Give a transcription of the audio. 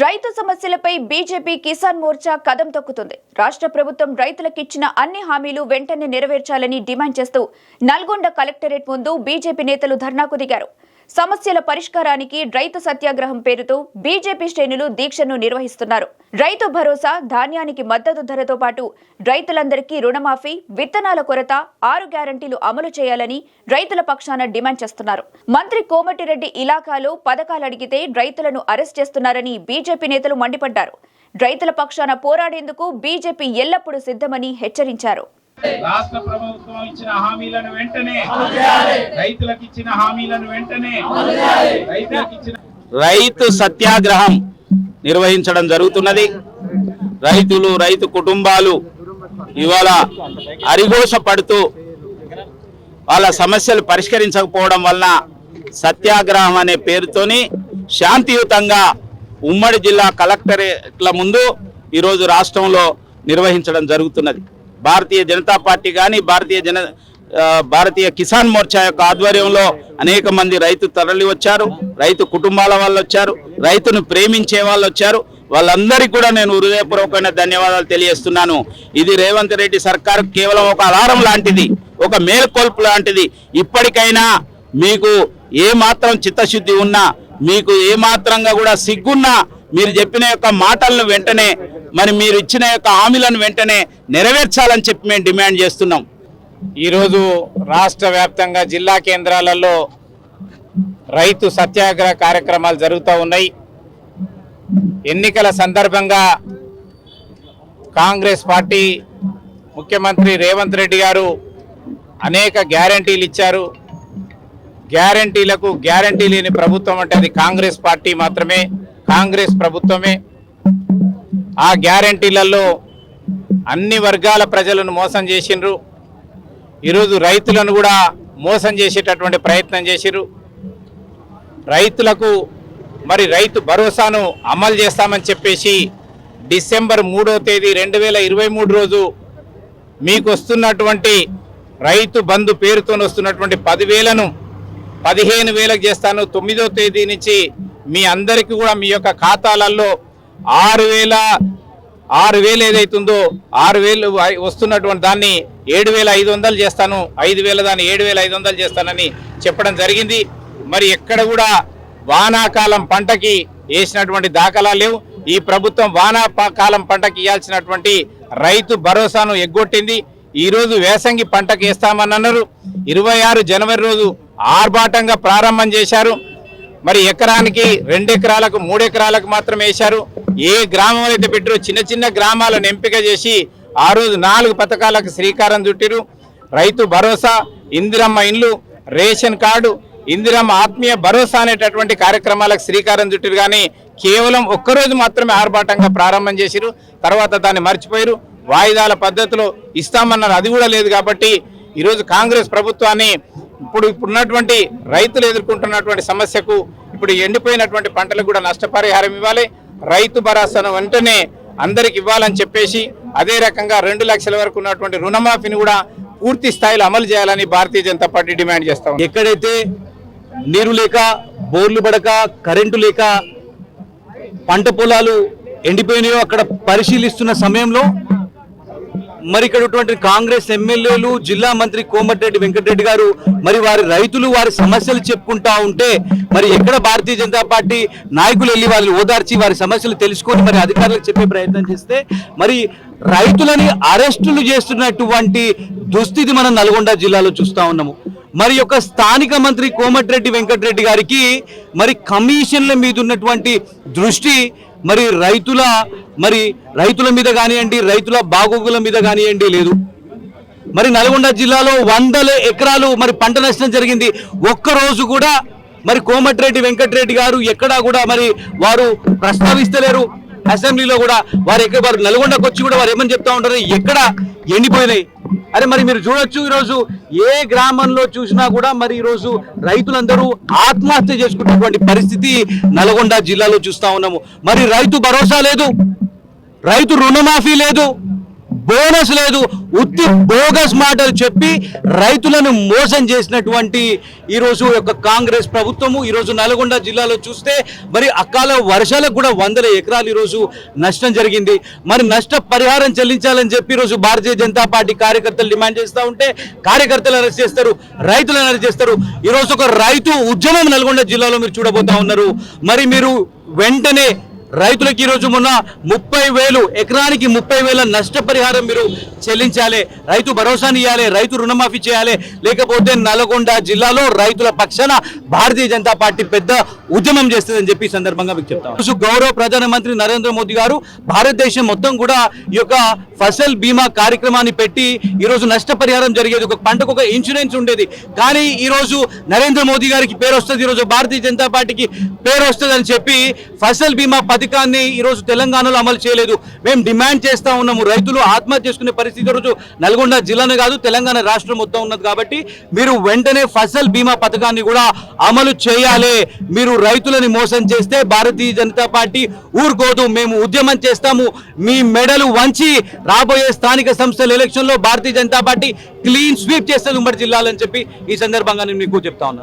రైతు సమస్యలపై బీజేపీ కిసాన్ మోర్చా కదం తొక్కుతుంది. రాష్ట్ర ప్రభుత్వం రైతులకిచ్చిన అన్ని హామీలు వెంటనే నెరవేర్చాలని డిమాండ్ చేస్తూ నల్గొండ కలెక్టరేట్ ముందు బీజేపీ నేతలు ధర్నాకు దిగారు. సమస్యల పరిష్కారానికి రైతు సత్యాగ్రహం పేరుతో బీజేపీ శ్రేణులు దీక్షను నిర్వహిస్తున్నారు. రైతు భరోసా ధాన్యానికి మద్దతు ధరతో పాటు రైతులందరికీ రుణమాఫీ విత్తనాల కొరత ఆరు గ్యారంటీలు అమలు చేయాలని రైతుల పక్షాన డిమాండ్ చేస్తున్నారు. మంత్రి కోమటిరెడ్డి ఇలాకాలో పథకాలు అడిగితే రైతులను అరెస్ట్ చేస్తున్నారని బీజేపీ నేతలు మండిపడ్డారు. రైతుల పక్షాన పోరాడేందుకు బీజేపీ ఎల్లప్పుడూ సిద్ధమని హెచ్చరించారు. రాష్ట్ర ప్రభుత్వం ఇచ్చిన హామీలను వెంటనే రైతులకు ఇచ్చిన హామీలను వెంటనే రైతులకు ఇచ్చిన రైతు సత్యాగ్రహం నిర్వహించడం జరుగుతున్నది. రైతులు రైతు కుటుంబాలు ఇవాళ అరిఘోష పడుతూ వాళ్ళ సమస్యలు పరిష్కరించకపోవడం వలన సత్యాగ్రహం అనే పేరుతోని శాంతియుతంగా ఉమ్మడి జిల్లా కలెక్టరేట్ల ముందు ఈరోజు రాష్ట్రంలో నిర్వహించడం జరుగుతున్నది. భారతీయ జనతా పార్టీ కానీ భారతీయ జన భారతీయ కిసాన్ మోర్చా యొక్క ఆధ్వర్యంలో అనేక మంది రైతు తరలి వచ్చారు రైతు కుటుంబాల వాళ్ళు వచ్చారు రైతును ప్రేమించే వాళ్ళు వచ్చారు. వాళ్ళందరికీ కూడా నేను హృదయపూర్వకమైన ధన్యవాదాలు తెలియజేస్తున్నాను. ఇది రేవంత్ రెడ్డి సర్కార్ కేవలం ఒక అలారం లాంటిది ఒక మేల్కొల్పు లాంటిది. ఇప్పటికైనా మీకు ఏ మాత్రం చిత్తశుద్ధి ఉన్నా మీకు ఏ మాత్రంగా కూడా సిగ్గున్నా మీరు చెప్పిన యొక్క మాటలను వెంటనే మరి మీరు ఇచ్చిన యొక్క హామీలను వెంటనే నెరవేర్చాలని చెప్పి మేము డిమాండ్ చేస్తున్నాం. ఈరోజు రాష్ట్ర వ్యాప్తంగా జిల్లా కేంద్రాలలో రైతు సత్యాగ్రహ కార్యక్రమాలు జరుగుతూ ఉన్నాయి. ఎన్నికల సందర్భంగా కాంగ్రెస్ పార్టీ ముఖ్యమంత్రి రేవంత్ రెడ్డి గారు అనేక గ్యారంటీలు ఇచ్చారు. గ్యారంటీలకు గ్యారంటీ లేని ప్రభుత్వం అంటే అది కాంగ్రెస్ పార్టీ మాత్రమే. కాంగ్రెస్ ప్రభుత్వమే ఆ గ్యారంటీలలో అన్ని వర్గాల ప్రజలను మోసం చేసిండ్రు. ఈరోజు రైతులను కూడా మోసం చేసేటటువంటి ప్రయత్నం చేసిర్రు. రైతులకు మరి రైతు భరోసాను అమలు చేస్తామని చెప్పేసి డిసెంబర్ మూడో తేదీ రెండు వేల ఇరవై మూడు రోజు మీకు వస్తున్నటువంటి రైతు బంధు పేరుతో వస్తున్నటువంటి పదివేలను పదిహేను వేలకు చేస్తాను. తొమ్మిదో తేదీ నుంచి మీ అందరికీ కూడా మీ యొక్క ఖాతాలలో ఆరు వేల ఆరు వేలు ఏదైతుందో ఆరు వేలు వస్తున్నటువంటి దాన్ని ఏడు వేల ఐదు వందలు చేస్తాను ఐదు వేల దాన్ని ఏడు వేల ఐదు వందలు చేస్తానని చెప్పడం జరిగింది. మరి ఎక్కడ కూడా వానాకాలం పంటకి వేసినటువంటి దాఖలా లేవు. ఈ ప్రభుత్వం వానా కాలం పంటకి ఇవ్వాల్సినటువంటి రైతు భరోసాను ఎగ్గొట్టింది. ఈరోజు వేసంగి పంటకి వేస్తామని అన్నారు. ఇరవై ఆరు జనవరి రోజు ఆర్భాటంగా ప్రారంభం చేశారు. మరి ఎకరానికి రెండు ఎకరాలకు మూడు ఎకరాలకు మాత్రం వేశారు. ఏ గ్రామం అయితే పెట్టారో చిన్న చిన్న గ్రామాలను ఎంపిక చేసి ఆ రోజు నాలుగు పథకాలకు శ్రీకారం చుట్టిరు. రైతు భరోసా ఇందిరమ్మ ఇండ్లు రేషన్ కార్డు ఇందిరమ్మ ఆత్మీయ భరోసా అనేటటువంటి కార్యక్రమాలకు శ్రీకారం చుట్టిరు. కానీ కేవలం ఒక్కరోజు మాత్రమే ఆర్భాటంగా ప్రారంభం చేసిరు. తర్వాత దాన్ని మర్చిపోయారు. వాయిదాల పద్ధతిలో ఇస్తామన్నారు. అది కూడా లేదు కాబట్టి ఈరోజు కాంగ్రెస్ ప్రభుత్వాన్ని ఇప్పుడు ఇప్పుడున్నటువంటి రైతులు ఎదుర్కొంటున్నటువంటి సమస్యకు ఇప్పుడు ఎండిపోయినటువంటి పంటలకు కూడా నష్టపరిహారం ఇవ్వాలి. రైతు భరోసాను వెంటనే అందరికి ఇవ్వాలని చెప్పేసి అదే రకంగా రెండు లక్షల వరకు ఉన్నటువంటి రుణమాఫీని కూడా పూర్తి స్థాయిలో అమలు చేయాలని భారతీయ జనతా పార్టీ డిమాండ్ చేస్తాం ఎక్కడైతే నీరు లేక బోర్లు పడక కరెంటు లేక పంట పొలాలు ఎండిపోయినాయో అక్కడ పరిశీలిస్తున్న సమయంలో మరి ఇక్కడ ఉన్నటువంటి కాంగ్రెస్ ఎమ్మెల్యేలు జిల్లా మంత్రి కోమటిరెడ్డి వెంకటరెడ్డి గారు మరి వారి రైతులు వారి సమస్యలు చెప్పుకుంటా ఉంటే మరి ఎక్కడ భారతీయ జనతా పార్టీ నాయకులు వెళ్ళి వాళ్ళని ఓదార్చి వారి సమస్యలు తెలుసుకొని మరి అధికారులకు చెప్పే ప్రయత్నం చేస్తే మరి రైతులని అరెస్టులు చేస్తున్నటువంటి దుస్థితి మనం నల్గొండ జిల్లాలో చూస్తూ ఉన్నాము. మరి యొక్క స్థానిక మంత్రి కోమటిరెడ్డి వెంకటరెడ్డి గారికి మరి కమిషన్ల మీద ఉన్నటువంటి దృష్టి మరి రైతుల మరి రైతుల మీద కానివ్వండి రైతుల బాగోగుల మీద కానివ్వండి లేదు. మరి నల్గొండ జిల్లాలో వందల ఎకరాలు మరి పంట నష్టం జరిగింది. ఒక్క రోజు కూడా మరి కోమటిరెడ్డి వెంకటరెడ్డి గారు ఎక్కడా కూడా మరి వారు ప్రస్తావిస్తలేరు. అసెంబ్లీలో కూడా వారు ఎక్కడ వారు నల్గొండకు వచ్చి కూడా వారు ఏమని చెప్తా ఉంటారు? ఎక్కడ ఎండిపోయినాయి? అరే మరి మీరు చూడొచ్చు ఈరోజు ఏ గ్రామంలో చూసినా కూడా మరి ఈరోజు రైతులందరూ ఆత్మహత్య చేసుకున్నటువంటి పరిస్థితి నల్గొండ జిల్లాలో చూస్తా ఉన్నాము. మరి రైతు భరోసా లేదు. రైతు రుణమాఫీ లేదు. బోనస్ లేదు. ఉత్తి బోగస్ మాటలు చెప్పి రైతులను మోసం చేసినటువంటి ఈరోజు యొక్క కాంగ్రెస్ ప్రభుత్వము. ఈరోజు నల్గొండ జిల్లాలో చూస్తే మరి అకాల వర్షాలకు కూడా వందల ఎకరాలు ఈరోజు నష్టం జరిగింది. మరి నష్ట పరిహారం చెల్లించాలని చెప్పి ఈరోజు భారతీయ జనతా పార్టీ కార్యకర్తలు డిమాండ్ చేస్తూ ఉంటే కార్యకర్తలు అరెస్ట్ చేస్తారు రైతులను అరెస్ట్ చేస్తారు. ఈరోజు ఒక రైతు ఉద్యమం నల్గొండ జిల్లాలో మీరు చూడబోతా ఉన్నారు. మరి మీరు వెంటనే రైతులకు ఈరోజు మొన్న ముప్పై వేలు ఎకరానికి ముప్పై వేల నష్టపరిహారం మీరు చెల్లించాలి. రైతు భరోసాని ఇవ్వాలి రైతు రుణమాఫీ చేయాలి. లేకపోతే నల్గొండ జిల్లాలో రైతుల పక్షాన భారతీయ జనతా పార్టీ పెద్ద ఉద్యమం చేస్తుందని చెప్పి సందర్భంగా మీకు చెప్తాం. ఈరోజు గౌరవ ప్రధానమంత్రి నరేంద్ర మోదీ గారు భారతదేశం మొత్తం కూడా ఈ యొక్క ఫసల్ బీమా కార్యక్రమాన్ని పెట్టి ఈరోజు నష్టపరిహారం జరిగేది. ఒక పంటకు ఒక ఇన్సూరెన్స్ ఉండేది. కానీ ఈరోజు నరేంద్ర మోదీ గారికి పేరు వస్తుంది. ఈరోజు భారతీయ జనతా పార్టీకి పేరు వస్తుంది అని చెప్పి ఫసల్ బీమా పథకాన్ని ఈరోజు తెలంగాణలో అమలు చేయలేదు. మేము డిమాండ్ చేస్తా ఉన్నాము. రైతులు ఆత్మహత్య చేసుకునే పరిస్థితి ఈరోజు నల్గొండ జిల్లానే కాదు తెలంగాణ రాష్ట్రం మొత్తం ఉన్నది కాబట్టి మీరు వెంటనే ఫసల్ బీమా పథకాన్ని కూడా అమలు చేయాలి. మీరు రైతులని మోసం చేస్తే భారతీయ జనతా పార్టీ ఊరుకోదు. మేము ఉద్యమం చేస్తాము. మీ మెడలు వంచి రాబోయే స్థానిక సంస్థల ఎలక్షన్లో Bharatiya Janata Party clean sweep చేస్తుంది ఉమ్మడి జిల్లాలని చెప్పి ఈ సందర్భంగా నేను మీకు చెప్తా ఉన్నాను.